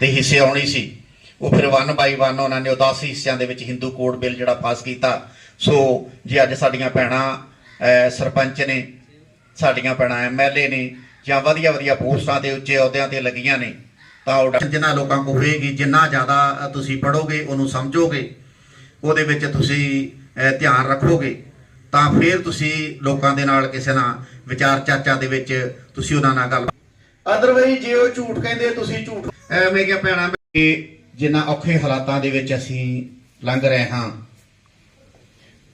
ਦੇ ਹਿੱਸੇ ਆਉਣੀ ਸੀ। ਉਹ ਫਿਰ 1 ਬਾਈ 1 ਉਹਨਾਂ ਨੇ ਉਹ 10 ਹਿੱਸਿਆਂ ਦੇ ਵਿੱਚ ਹਿੰਦੂ ਕੋਡ ਬਿੱਲ ਜਿਹੜਾ ਪਾਸ ਕੀਤਾ। ਸੋ ਜੇ ਅੱਜ ਸਾਡੀਆਂ ਭੈਣਾਂ ਸਰਪੰਚ ਨੇ, ਸਾਡੀਆਂ ਭੈਣਾਂ ਐਮਐਲਏ ਨੇ ਜਾਂ ਵਧੀਆ ਵਧੀਆ ਪੋਸਟਾਂ ਤੇ ਉੱਚੇ ਅਹੁਦਿਆਂ ਤੇ ਲੱਗੀਆਂ ਨੇ, ਤਾਂ ਉਹ ਜਿੰਨਾ ਲੋਕਾਂ ਕੋਲ ਹੋਏਗੀ, ਜਿੰਨਾ ਜ਼ਿਆਦਾ ਤੁਸੀਂ ਪੜੋਗੇ ਉਹਨੂੰ ਸਮਝੋਗੇ, ਉਹਦੇ ਵਿੱਚ ਤੁਸੀਂ ਧਿਆਨ ਰੱਖੋਗੇ, ਤਾਂ ਫਿਰ ਤੁਸੀਂ ਲੋਕਾਂ ਦੇ ਨਾਲ ਕਿਸੇ ਨਾਲ ਵਿਚਾਰ ਚਰਚਾ ਦੇ ਵਿੱਚ ਤੁਸੀਂ ਉਹਨਾਂ ਨਾਲ ਗੱਲ ਅਦਰਵਾਈਜ਼ ਜੇ ਉਹ ਝੂਠ ਕਹਿੰਦੇ, ਤੁਸੀਂ ਝੂਠ ਐਵੇਂ ਭੈਣਾਂ ਪੈਣਾ ਕਿ ਜਿੰਨਾ ਔਖੇ ਹਾਲਾਤਾਂ ਦੇ ਵਿੱਚ ਅਸੀਂ ਲੰਘ ਰਹੇ ਹਾਂ,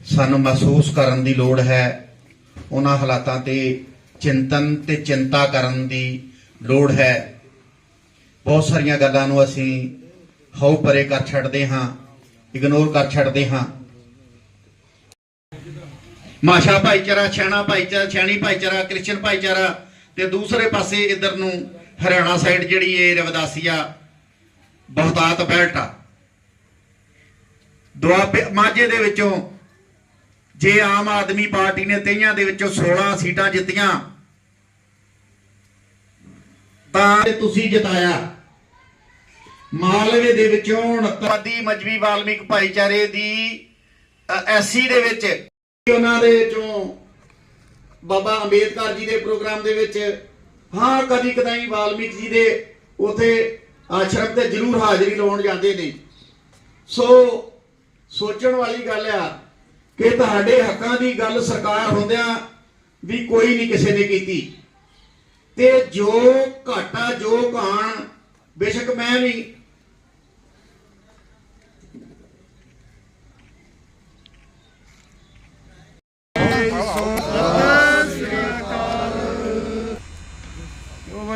ਸਾਨੂੰ ਮਹਿਸੂਸ ਕਰਨ ਦੀ ਲੋੜ ਹੈ, ਉਹਨਾਂ ਹਾਲਾਤਾਂ ਤੇ ਚਿੰਤਨ ਤੇ ਚਿੰਤਾ ਕਰਨ ਦੀ ਲੋੜ ਹੈ। ਬਹੁਤ ਸਾਰੀਆਂ ਗੱਲਾਂ ਨੂੰ ਅਸੀਂ ਹਉ ਪਰੇ ਕਰ ਛੱਡਦੇ ਹਾਂ ਇਗਨੋਰ ਕਰ ਛੱਡਦੇ ਹਾਂ। ਮਾਸ਼ਾ ਭਾਈਚਾਰਾ, ਛਾਣਾ ਭਾਈਚਾਰਾ, ਛਾਣੀ ਭਾਈਚਾਰਾ ਕ੍ਰਿਸਚਨ ਭਾਈਚਾਰਾ ਤੇ ਦੂਸਰੇ ਪਾਸੇ ਇਧਰ ਨੂੰ ਹਰਿਆਣਾ ਸਾਈਡ ਜਿਹੜੀ ਇਹ ਰਵਦਾਸੀਆ ਬਹੁਤਾਤ ਬੈਲਟ ਆ। ਦੁਆਬੇ ਮਾਝੇ ਦੇ ਵਿੱਚੋਂ ਜੇ ਆਮ ਆਦਮੀ ਪਾਰਟੀ ਨੇ ਤੇਈਆਂ ਦੇ ਵਿੱਚੋਂ 16 ਸੀਟਾਂ ਜਿੱਤੀਆਂ, ਤਾਂ ਤੁਸੀਂ ਜਿਤਾਇਆ। ਮਾਲਵੇ ਦੇ ਵਿੱਚੋਂ 69 ਮਜਬੀ ਵਾਲਮੀਕ ਭਾਈਚਾਰੇ ਦੀ ਐਸਸੀ ਦੇ ਵਿੱਚ, ਉਹਨਾਂ ਦੇ ਚੋਂ ਬਾਬਾ ਅੰਬੇਦਕਰ ਜੀ ਦੇ ਪ੍ਰੋਗਰਾਮ ਦੇ ਵਿੱਚ ਹਾਂ, ਕਦੀ ਕਦਾਈ ਵਾਲਮੀਕ ਜੀ ਦੇ ਉਥੇ ਆਸ਼ਰਮ ਤੇ ਜ਼ਰੂਰ ਹਾਜ਼ਰੀ ਲਾਉਣ ਜਾਂਦੇ ਨੇ। ਸੋ, ਸੋਚਣ ਵਾਲੀ ਗੱਲ ਆ ਕਿ ਤੁਹਾਡੇ ਹੱਕਾਂ ਦੀ ਗੱਲ ਸਰਕਾਰ ਹੁੰਦਿਆਂ ਵੀ ਕੋਈ ਨਹੀਂ ਕਿਸੇ ਨੇ ਕੀਤੀ। ਤੇ ਜੋ ਘਾਟਾ, ਜੋ ਘਾਣ ਬੇਸ਼ੱਕ ਮੈਂ ਵੀ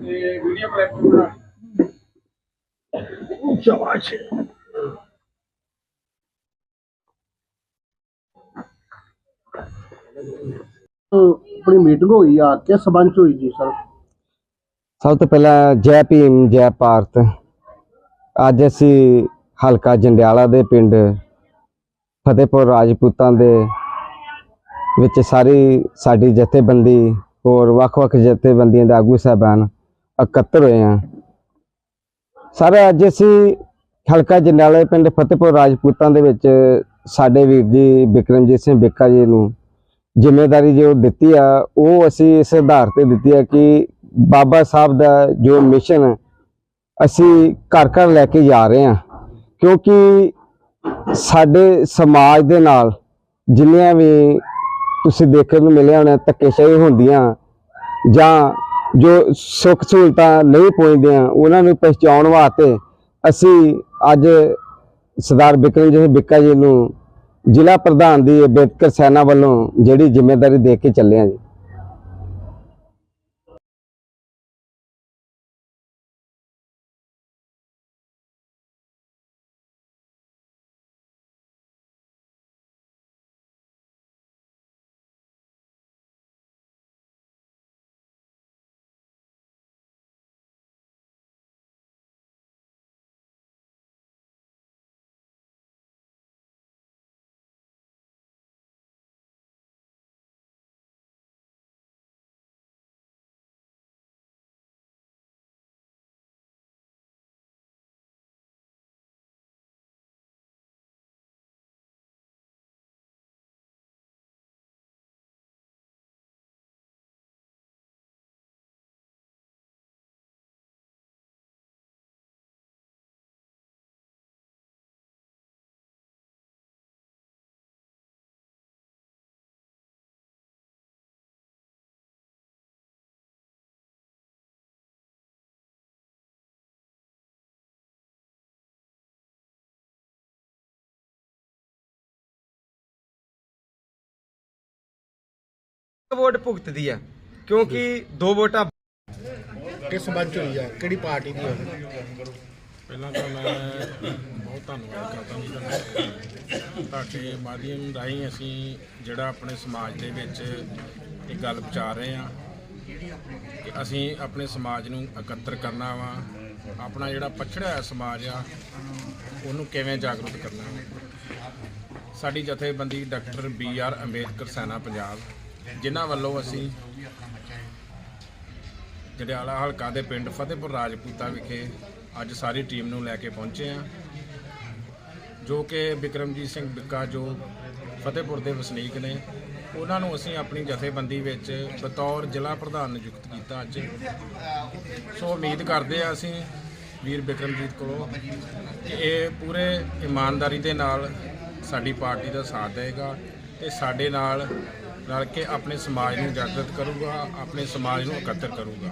ਵੀਡੀਓ ਪਲੇਟਫਾਰਮ ਬਣਾ ਆਪਣੀ ਮੀਟਿੰਗ ਹੋਈ ਆ ਕਿਸ ਸਬੰਧ ਚ ਹੋਈ ਜੀ ਸਰ? ਸਭ ਤੋਂ ਪਹਿਲਾਂ ਜੈ ਭੀਮ ਜੈ ਭਾਰਤ। ਅੱਜ ਅਸੀਂ ਹਲਕਾ ਜੰਡਿਆਲਾ ਦੇ ਪਿੰਡ ਫਤਿਹਪੁਰ ਰਾਜਪੂਤਾਂ ਦੇ ਵਿੱਚ ਸਾਰੀ ਸਾਡੀ ਜਥੇਬੰਦੀ ਹੋਰ ਵੱਖ-ਵੱਖ ਜਥੇਬੰਦੀਆਂ ਦੇ ਆਗੂ ਸਾਹਿਬਾਨ ਇਕੱਤਰ ਹੋਏ ਆ। ਸਰ ਅੱਜ ਅਸੀਂ ਹਲਕਾ ਜੰਡਿਆਲਾ ਪਿੰਡ ਫਤਿਹਪੁਰ ਰਾਜਪੂਤਾਂ ਦੇ ਵਿੱਚ ਸਾਡੇ ਵੀਰ ਜੀ ਬਿਕਰਮਜੀਤ ਸਿੰਘ ਬਿੱਕਾ ਜੀ ਨੂੰ ਜ਼ਿੰਮੇਵਾਰੀ ਜੋ ਦਿੱਤੀ ਆ, ਉਹ ਅਸੀਂ ਇਸ ਆਧਾਰ ਤੇ ਦਿੱਤੀ ਆ ਕਿ ਬਾਬਾ ਸਾਹਿਬ ਦਾ ਜੋ ਮਿਸ਼ਨ ਅਸੀਂ ਘਰ ਘਰ ਲੈ ਕੇ ਜਾ ਰਹੇ ਹਾਂ ਕਿਉਂਕਿ ਸਾਡੇ ਸਮਾਜ ਦੇ ਨਾਲ ਜਿੰਨੀਆਂ ਵੀ ਤੁਸੀਂ ਦੇਖਣ ਨੂੰ ਮਿਲਿਆ ਹੋਣਾ, ਧੱਕੇਸ਼ਾਹੀ ਹੁੰਦੀਆਂ ਜਾਂ ਜੋ ਸੁੱਖ ਸਹੂਲਤਾਂ ਨਹੀਂ ਪਹੁੰਚਦੀਆਂ ਉਹਨਾਂ ਨੂੰ ਪਹੁੰਚਾਉਣ ਵਾਸਤੇ ਅਸੀਂ ਅੱਜ ਸਰਦਾਰ ਬਿਕਰਮ ਜੀ ਬਿੱਕਾ ਜੀ ਨੂੰ ਜ਼ਿਲ੍ਹਾ ਪ੍ਰਧਾਨ ਦੀ ਅੰਬੇਦਕਰ ਸੈਨਾ ਵੱਲੋਂ ਜਿਹੜੀ ਜ਼ਿੰਮੇਵਾਰੀ ਦੇ ਕੇ ਚੱਲੇ ਹਾਂ ਜੀ। ਵੋਟ ਭੁਗਤਦੀ ਆ ਕਿਉਂਕਿ ਦੋ ਵੋਟਾਂ ਕਿਸ ਸਬੰਧ ਚ ਹੋਈ ਆ? ਕਿਹੜੀ ਪਾਰਟੀ ਦੀ ਹੋਈ? ਪਹਿਲਾਂ ਤਾਂ ਮੈਂ ਬਹੁਤ ਧੰਨਵਾਦ ਕਰਦਾ ਜੀ ਤੁਹਾਡਾ ਤੁਹਾਡੇ ਮਾਧਿਅਮ ਰਾਹੀਂ ਅਸੀਂ ਜਿਹੜਾ ਆਪਣੇ ਸਮਾਜ ਦੇ ਵਿੱਚ ਇਹ ਗੱਲ ਵਿਚਾਰ ਰਹੇ ਹਾਂ ਕਿ ਅਸੀਂ ਆਪਣੇ ਸਮਾਜ ਨੂੰ ਇਕੱਤਰ ਕਰਨਾ ਵਾ ਆਪਣਾ ਜਿਹੜਾ ਪਛੜਿਆ ਹੋਇਆ ਸਮਾਜ ਆ ਉਹਨੂੰ ਕਿਵੇਂ ਜਾਗਰੂਕ ਕਰਨਾ ਸਾਡੀ ਜਥੇਬੰਦੀ doctor B R Ambedkar Sena Punjab ਜਿਨ੍ਹਾਂ ਵੱਲੋਂ ਅਸੀਂ ਜੜਿਆਲਾ ਹਲਕਾ ਦੇ ਪਿੰਡ ਫਤਿਹਪੁਰ ਰਾਜਪੂਤਾ ਵਿਖੇ ਅੱਜ ਸਾਰੀ ਟੀਮ ਨੂੰ ਲੈ ਕੇ ਪਹੁੰਚੇ ਆ ਜੋ ਕਿ ਬਿਕਰਮਜੀਤ ਸਿੰਘ ਬਿੱਕਾ, ਜੋ ਫਤਿਹਪੁਰ ਦੇ ਵਸਨੀਕ ਨੇ, ਉਹਨਾਂ ਨੂੰ ਅਸੀਂ ਆਪਣੀ ਜਥੇਬੰਦੀ ਵਿੱਚ ਬਤੌਰ ਜ਼ਿਲ੍ਹਾ ਪ੍ਰਧਾਨ ਨਿਯੁਕਤ ਕੀਤਾ ਅੱਜ। ਸੋ ਉਮੀਦ ਕਰਦੇ ਆ ਅਸੀਂ ਵੀਰ ਬਿਕਰਮਜੀਤ ਕੋਲੋਂ ਕਿ ਇਹ ਪੂਰੇ ਇਮਾਨਦਾਰੀ ਦੇ ਨਾਲ ਸਾਡੀ ਪਾਰਟੀ ਦਾ ਸਾਥ ਦੇਵੇਗਾ ਤੇ ਸਾਡੇ ਨਾਲ ਰਲ ਕੇ ਆਪਣੇ ਸਮਾਜ ਨੂੰ ਜਾਗਰਤ ਕਰੂਗਾ ਆਪਣੇ ਸਮਾਜ ਨੂੰ ਇਕੱਤਰ ਕਰੂਗਾ।